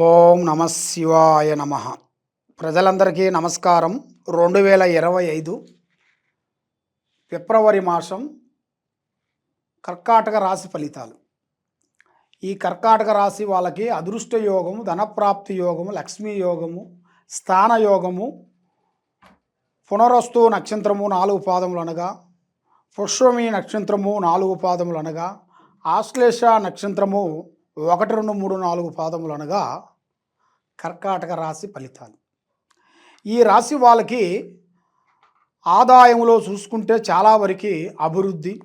ఓం నమ శివాయ నమ. ప్రజలందరికీ నమస్కారం. రెండు వేల ఇరవై ఐదు ఫిబ్రవరి మాసం కర్కాటక రాశి ఫలితాలు. ఈ కర్కాటక రాశి వాళ్ళకి అదృష్ట యోగము ధనప్రాప్తి యోగము లక్ష్మీ యోగము స్థాన యోగము పునరస్తు నక్షత్రము నాలుగు పాదములు అనగా పుష్పమి నక్షత్రము నాలుగు పాదములు అనగా ఆశ్లేష నక్షత్రము ఒకటి రెండు మూడు నాలుగు పాదములు అనగా కర్కాటక రాశి ఫలితాలు. ఈ రాశి వాళ్ళకి ఆదాయంలో చూసుకుంటే చాలా వరకు అభివృద్ధి.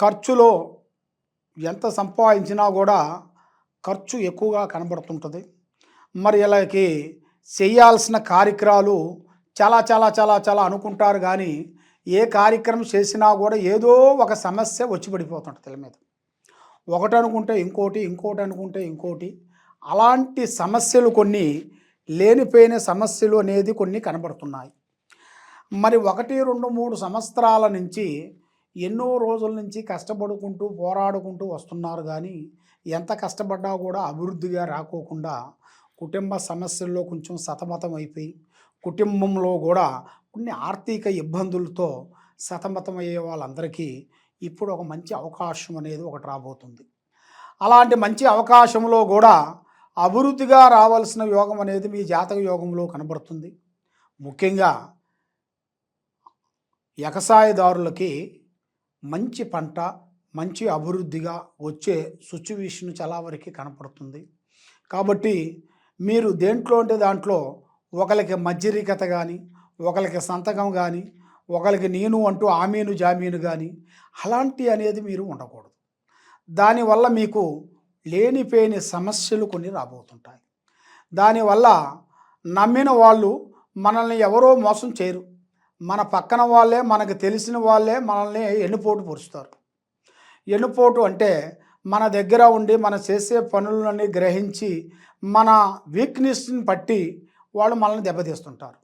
ఖర్చులో ఎంత సంపాదించినా కూడా ఖర్చు ఎక్కువగా కనబడుతుంటుంది. మరి ఇలాకి చేయాల్సిన కార్యక్రమాలు చాలా చాలా చాలా చాలా అనుకుంటారు కానీ ఏ కార్యక్రమం చేసినా కూడా ఏదో ఒక సమస్య వచ్చి పడిపోతుంటుంది తెల మీద. ఒకటి అనుకుంటే ఇంకోటి ఇంకోటి అనుకుంటే ఇంకోటి. అలాంటి సమస్యలు కొన్ని లేనిపోయిన సమస్యలు అనేది కొన్ని కనబడుతున్నాయి. మరి ఒకటి రెండు మూడు సంవత్సరాల నుంచి ఎన్నో రోజుల నుంచి కష్టపడుకుంటూ పోరాడుకుంటూ వస్తున్నారు కానీ ఎంత కష్టపడ్డా కూడా అభివృద్ధిగా రాకోకుండా కుటుంబ సమస్యల్లో కొంచెం సతమతం అయిపోయి కుటుంబంలో కూడా కొన్ని ఆర్థిక ఇబ్బందులతో సతమతమయ్యే వాళ్ళందరికీ ఇప్పుడు ఒక మంచి అవకాశం అనేది ఒకటి రాబోతుంది. అలాంటి మంచి అవకాశంలో కూడా అభివృద్ధిగా రావాల్సిన యోగం అనేది మీ జాతక యోగంలో కనబడుతుంది. ముఖ్యంగా వ్యవసాయదారులకి మంచి పంట మంచి అభివృద్ధిగా వచ్చే సిచ్యువేషన్ చాలా వరకు కనపడుతుంది. కాబట్టి మీరు దేంట్లో అంటే దాంట్లో ఒకరికి మజ్జరికత కానీ ఒకరికి సంతకం కానీ ఒకరికి నేను అంటూ ఆమీను జామీను కానీ అలాంటి అనేది మీరు ఉండకూడదు. దానివల్ల మీకు లేనిపోయిన సమస్యలు కొన్ని రాబోతుంటాయి. దానివల్ల నమ్మిన వాళ్ళు మనల్ని ఎవరో మోసం చేయరు. మన పక్కన వాళ్ళే మనకు తెలిసిన వాళ్ళే మనల్ని ఎన్నుపోటు పొరుస్తారు. ఎన్నుపోటు అంటే మన దగ్గర ఉండి మన చేసే పనులని గ్రహించి మన వీక్నెస్ని బట్టి వాళ్ళు మనల్ని దెబ్బతీస్తుంటారు.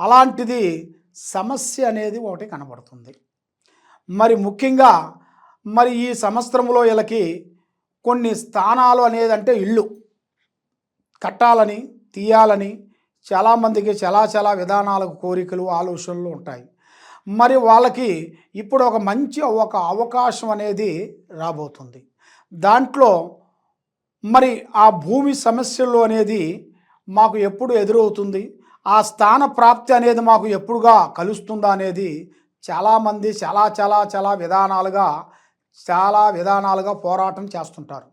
అలాంటిది సమస్య అనేది ఒకటి కనబడుతుంది. మరి ముఖ్యంగా మరి ఈ సంవత్సరంలో వీళ్ళకి కొన్ని స్థానాలు అనేది అంటే ఇల్లు కట్టాలని తీయాలని చాలామందికి చాలా చాలా విధానాలకు కోరికలు ఆలోచనలు ఉంటాయి. మరి వాళ్ళకి ఇప్పుడు ఒక మంచి ఒక అవకాశం అనేది రాబోతుంది. దాంట్లో మరి ఆ భూమి సమస్యలు అనేది మాకు ఎప్పుడు ఎదురవుతుంది? ఆ స్థాన ప్రాప్తి అనేది మాకు ఎప్పుడుగా కలుస్తుందా అనేది చాలామంది చాలా చాలా చాలా విధానాలుగా చాలా విధానాలుగా పోరాటం చేస్తుంటారు.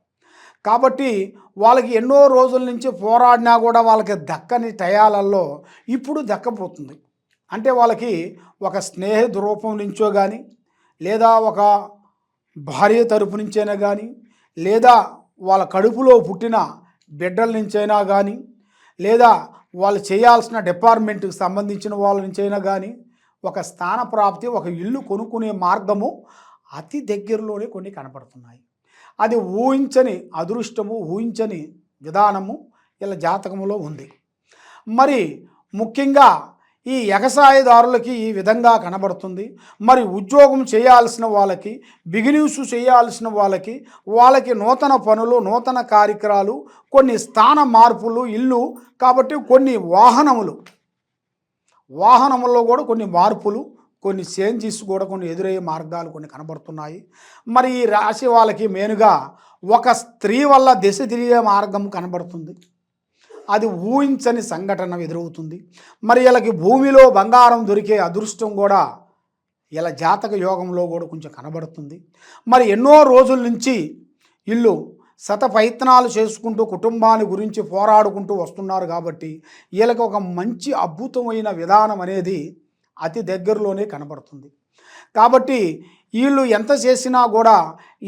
కాబట్టి వాళ్ళకి ఎన్నో రోజుల నుంచి పోరాడినా కూడా వాళ్ళకి దక్కని టయాలలో ఇప్పుడు దక్కపోతుంది అంటే వాళ్ళకి ఒక స్నేహ రూపం నుంచో కానీ లేదా ఒక భార్య తరపు నుంచైనా కానీ లేదా వాళ్ళ కడుపులో పుట్టిన బిడ్డల నుంచైనా కానీ లేదా వాళ్ళు చేయాల్సిన డిపార్ట్మెంట్కి సంబంధించిన వాళ్ళ నుంచైనా కానీ ఒక స్థాన ప్రాప్తి ఒక ఇల్లు కొనుక్కునే మార్గము అతి దగ్గరలోనే కొన్ని కనపడుతున్నాయి. అది ఊహించని అదృష్టము ఊహించని విధానము ఇలా జాతకములో ఉంది. మరి ముఖ్యంగా ఈ ఎగసాయదారులకి ఈ విధంగా కనబడుతుంది. మరి ఉద్యోగం చేయాల్సిన వాళ్ళకి బిగినీస్ చేయాల్సిన వాళ్ళకి వాళ్ళకి నూతన పనులు నూతన కార్యక్రమాలు కొన్ని స్థాన మార్పులు ఇల్లు కాబట్టి కొన్ని వాహనములు. వాహనముల్లో కూడా కొన్ని మార్పులు కొన్ని చేంజెస్ కూడా కొన్ని ఎదురయ్యే మార్గాలు కొన్ని కనబడుతున్నాయి. మరి ఈ రాశి వాళ్ళకి మెయిన్గా ఒక స్త్రీ వల్ల దిశ తిరిగే మార్గం కనబడుతుంది. అది ఊహించని సంఘటన ఎదురవుతుంది. మరి వీళ్ళకి భూమిలో బంగారం దొరికే అదృష్టం కూడా ఇలా జాతక యోగంలో కూడా కొంచెం కనబడుతుంది. మరి ఎన్నో రోజుల నుంచి ఇల్లు శత ప్రయత్నాలు చేసుకుంటూ కుటుంబాన్ని గురించి పోరాడుకుంటూ వస్తున్నారు కాబట్టి వీళ్ళకి ఒక మంచి అద్భుతమైన విధానం అనేది అతి దగ్గరలోనే కనబడుతుంది. కాబట్టి వీళ్ళు ఎంత చేసినా కూడా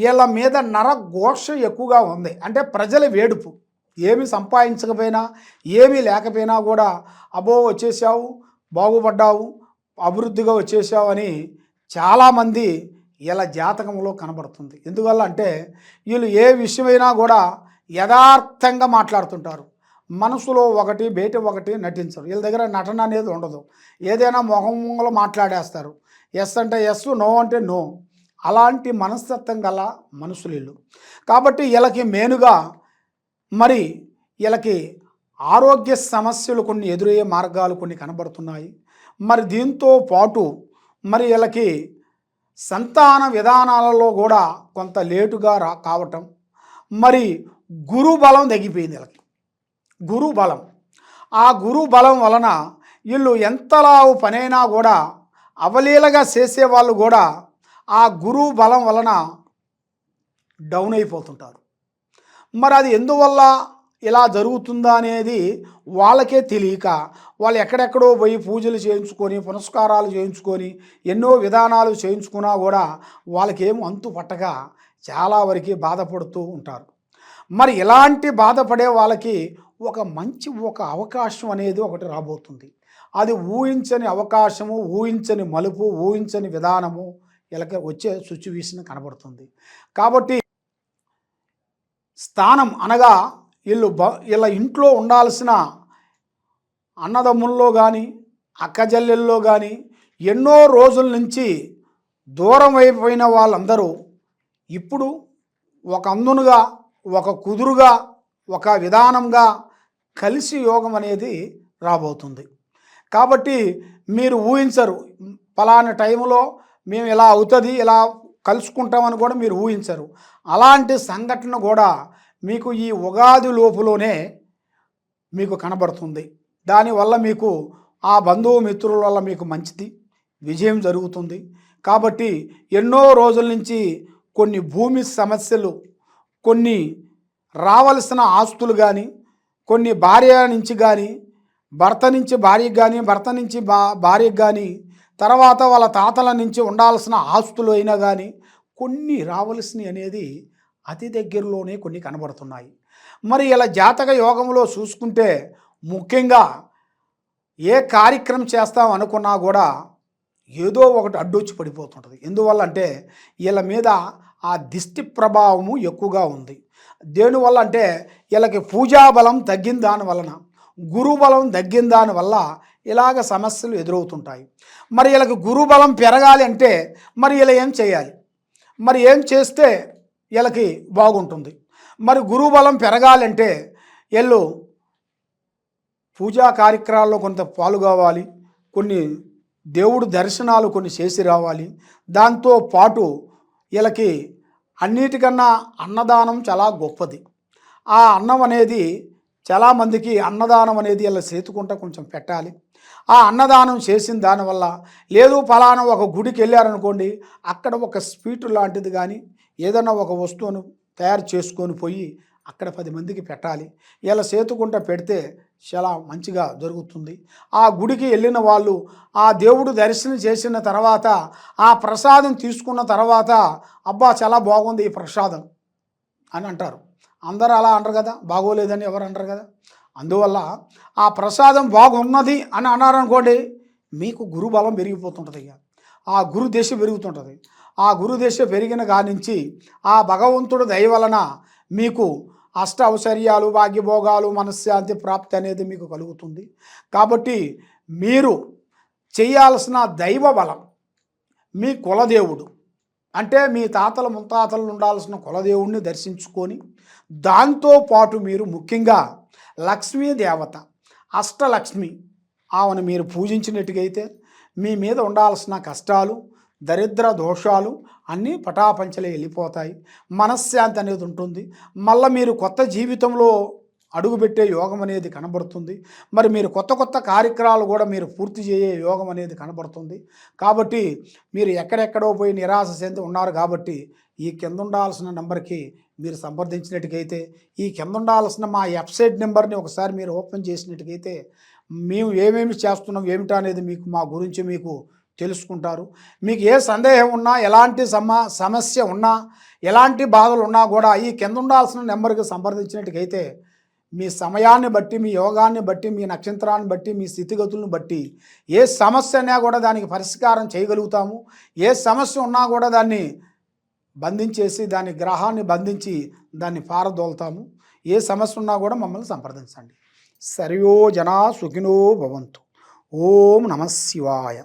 వీళ్ళ మీద నరఘోష ఎక్కువగా ఉంది. అంటే ప్రజల వేడుపు. ఏమి సంపాదించకపోయినా ఏమీ లేకపోయినా కూడా అబో వచ్చేసావు బాగుపడ్డావు అభివృద్ధిగా వచ్చేసావు అని చాలామంది ఇలా జాతకంలో కనబడుతుంది. ఎందువల్ల అంటే వీళ్ళు ఏ విషయమైనా కూడా యథార్థంగా మాట్లాడుతుంటారు. మనసులో ఒకటి బయట ఒకటి నటించరు. వీళ్ళ దగ్గర నటన అనేది ఉండదు. ఏదైనా మొహంలో మాట్లాడేస్తారు. ఎస్ అంటే ఎస్ నో అంటే నో. అలాంటి మనస్తత్వం గల మనుషులు కాబట్టి వీళ్ళకి మెయిన్గా మరి వీళ్ళకి ఆరోగ్య సమస్యలు కొన్ని ఎదురయ్యే మార్గాలు కొన్ని కనబడుతున్నాయి. మరి దీంతో పాటు మరి వీళ్ళకి సంతాన విధానాలలో కూడా కొంత లేటుగా రా కావటం. మరి గురు బలం తగ్గిపోయింది వీళ్ళకి. గురు బలం. ఆ గురు బలం వలన వీళ్ళు ఎంతలా పనైనా కూడా అవలీలగా చేసేవాళ్ళు కూడా ఆ గురువు బలం వలన డౌన్ అయిపోతుంటారు. మరి అది ఎందువల్ల ఇలా జరుగుతుందా అనేది వాళ్ళకే తెలియక వాళ్ళు ఎక్కడెక్కడో పోయి పూజలు చేయించుకొని పునస్కారాలు చేయించుకొని ఎన్నో విధానాలు చేయించుకున్నా కూడా వాళ్ళకేం అంతు పట్టక చాలా వరకు బాధపడుతూ ఉంటారు. మరి ఇలాంటి బాధపడే వాళ్ళకి ఒక మంచి ఒక అవకాశం అనేది ఒకటి రాబోతుంది. అది ఊహించని అవకాశము ఊహించని మలుపు ఊహించని విధానము ఇలా వచ్చే సిచ్యువేషన్ కనబడుతుంది. కాబట్టి స్థానం అనగా వీళ్ళు బ వీళ్ళ ఇంట్లో ఉండాల్సిన అన్నదమ్ముల్లో కానీ అక్కజల్లెల్లో కానీ ఎన్నో రోజుల నుంచి దూరం అయిపోయిన వాళ్ళందరూ ఇప్పుడు ఒక అందునుగా ఒక కుదురుగా ఒక విధానంగా కలిసి యోగం అనేది రాబోతుంది. కాబట్టి మీరు ఊహించరు ఫలానా టైంలో మేము ఇలా అవుతుంది ఇలా కలుసుకుంటామని కూడా మీరు ఊహించరు. అలాంటి సంఘటన కూడా మీకు ఈ ఉగాది లోపులోనే మీకు కనబడుతుంది. దానివల్ల మీకు ఆ బంధువు మిత్రుల వల్ల మీకు మంచిది విజయం జరుగుతుంది. కాబట్టి ఎన్నో రోజుల నుంచి కొన్ని భూమి సమస్యలు కొన్ని రావలసిన ఆస్తులు కానీ కొన్ని భార్య నుంచి కానీ భర్త నుంచి భార్యకు కానీ భర్త నుంచి బా భార్యకు కానీ తర్వాత వాళ్ళ తాతల నుంచి ఉండాల్సిన ఆస్తులు అయినా కానీ కొన్ని రావలసినవి అనేది అతి దగ్గరలోనే కొన్ని కనబడుతున్నాయి. మరి ఇలా జాతక యోగంలో చూసుకుంటే ముఖ్యంగా ఏ కార్యక్రమం చేస్తాం అనుకున్నా కూడా ఏదో ఒకటి అడ్డొచ్చి పడిపోతుంటుంది. ఎందువల్ల అంటే వీళ్ళ మీద ఆ దిష్టి ప్రభావము ఎక్కువగా ఉంది. దేనివల్ల అంటే వీళ్ళకి పూజాబలం తగ్గిన దానివలన గురుబలం తగ్గిన దానివల్ల ఇలాగ సమస్యలు ఎదురవుతుంటాయి. మరి వీళ్ళకి గురుబలం పెరగాలి అంటే మరి ఇలా ఏం చేయాలి? మరి ఏం చేస్తే వీళ్ళకి బాగుంటుంది. మరి గురుబలం పెరగాలంటే వీళ్ళు పూజా కార్యక్రమాల్లో కొంత పాల్గొవాలి కొన్ని దేవుడు దర్శనాలు కొన్ని చేసి రావాలి. దాంతో పాటు వీళ్ళకి అన్నిటికన్నా అన్నదానం చాలా గొప్పది. ఆ అన్నం అనేది చాలామందికి అన్నదానం అనేది ఇలా చేతుకుంటా కొంచెం పెట్టాలి. ఆ అన్నదానం చేసిన దానివల్ల లేదు ఫలానా ఒక గుడికి వెళ్ళారనుకోండి అక్కడ ఒక స్వీట్ లాంటిది కానీ ఏదైనా ఒక వస్తువును తయారు చేసుకొని పోయి అక్కడ పది మందికి పెట్టాలి. ఇలా సేతుకుంట పెడితే చాలా మంచిగా జరుగుతుంది. ఆ గుడికి వెళ్ళిన వాళ్ళు ఆ దేవుడు దర్శనం చేసిన తర్వాత ఆ ప్రసాదం తీసుకున్న తర్వాత అబ్బా చాలా బాగుంది ఈ ప్రసాదం అని అంటారు. అందరూ అలా అంటారు కదా? బాగోలేదని ఎవరు అంటారు కదా? అందువల్ల ఆ ప్రసాదం బాగున్నది అని అన్నారనుకోండి మీకు గురు బలం పెరిగిపోతుంటుంది ఇక. ఆ గురు దశ పెరుగుతుంటుంది. ఆ గురు దశ పెరిగిన కానించి ఆ భగవంతుడు దయవలన మీకు అష్ట ఔశ్వర్యాలు భాగ్యభోగాలు మనశ్శాంతి ప్రాప్తి అనేది మీకు కలుగుతుంది. కాబట్టి మీరు చేయాల్సిన దైవ బలం మీ కులదేవుడు. అంటే మీ తాతల ముత్తాతలు ఉండాల్సిన కులదేవుడిని దర్శించుకొని దాంతో పాటు మీరు ముఖ్యంగా లక్ష్మీ దేవత అష్టలక్ష్మి ఆమెను మీరు పూజించినట్టుగైతే మీ మీద ఉండాల్సిన కష్టాలు దరిద్ర దోషాలు అన్నీ పటాపంచలే వెళ్ళిపోతాయి. మనశ్శాంతి అనేది ఉంటుంది. మళ్ళీ మీరు కొత్త జీవితంలో అడుగుపెట్టే యోగం అనేది కనబడుతుంది. మరి మీరు కొత్త కొత్త కార్యక్రమాలు కూడా మీరు పూర్తి చేయే యోగం అనేది కనబడుతుంది. కాబట్టి మీరు ఎక్కడెక్కడో పోయి నిరాశ చెంది ఉన్నారు కాబట్టి ఈ కింద ఉండాల్సిన నెంబర్కి మీరు సంప్రదించినట్టుకైతే ఈ కింద ఉండాల్సిన మా వెబ్సైట్ నెంబర్ని ఒకసారి మీరు ఓపెన్ చేసినట్టుకైతే మేము ఏమేమి చేస్తున్నాం ఏమిటా అనేది మీకు మా గురించి మీకు తెలుసుకుంటారు. మీకు ఏ సందేహం ఉన్నా ఎలాంటి సమ సమస్య ఉన్నా ఎలాంటి బాధలు ఉన్నా కూడా ఈ కింద ఉండాల్సిన నెంబర్కి సంప్రదించినట్టుకైతే మీ సమయాన్ని బట్టి మీ యోగాన్ని బట్టి మీ నక్షత్రాన్ని బట్టి మీ స్థితిగతులను బట్టి ఏ సమస్య అయినా కూడా దానికి పరిష్కారం చేయగలుగుతాము. ఏ సమస్య ఉన్నా కూడా దాన్ని బంధించేసి దాని గ్రహాన్ని బంధించి దాన్ని పారదోలుతాము. ఏ సమస్య ఉన్నా కూడా మమ్మల్ని సంప్రదించండి. సరియో జనా సుఖినో భవంతు. ఓం నమ శివాయ.